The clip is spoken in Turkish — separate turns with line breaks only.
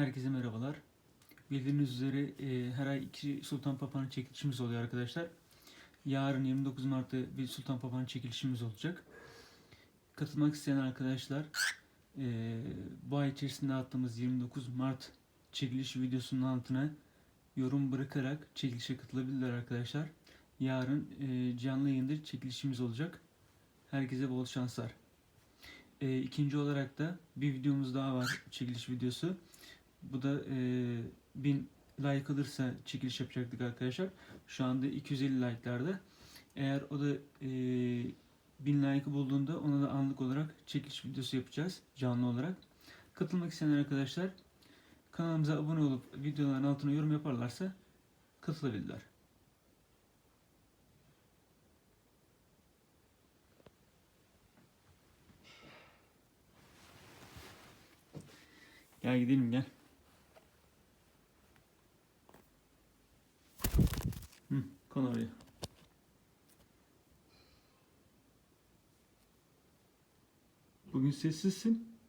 Herkese merhabalar. Bildiğiniz üzere e, her ay iki Sultan Papa'nın çekilişimiz oluyor arkadaşlar. Yarın 29 Mart'ta bir Sultan Papa'nın çekilişimiz olacak. Katılmak isteyen arkadaşlar e, bu ay içerisinde attığımız 29 Mart çekiliş videosunun altına yorum bırakarak çekilişe katılabilirler arkadaşlar. Yarın e, canlı yayında çekilişimiz olacak. Herkese bol şanslar. E, ikinci olarak da bir videomuz daha var çekiliş videosu. Bu da e, 1000 like alırsa çekiliş yapacaktık arkadaşlar. Şu anda 250 like'larda. Eğer o da e, 1000 like'ı bulduğunda ona da anlık olarak çekiliş videosu yapacağız canlı olarak. Katılmak isteyen arkadaşlar kanalımıza abone olup videoların altına yorum yaparlarsa katılabilirler. Gel gidelim gel. Oraya. Bugün sessizsin.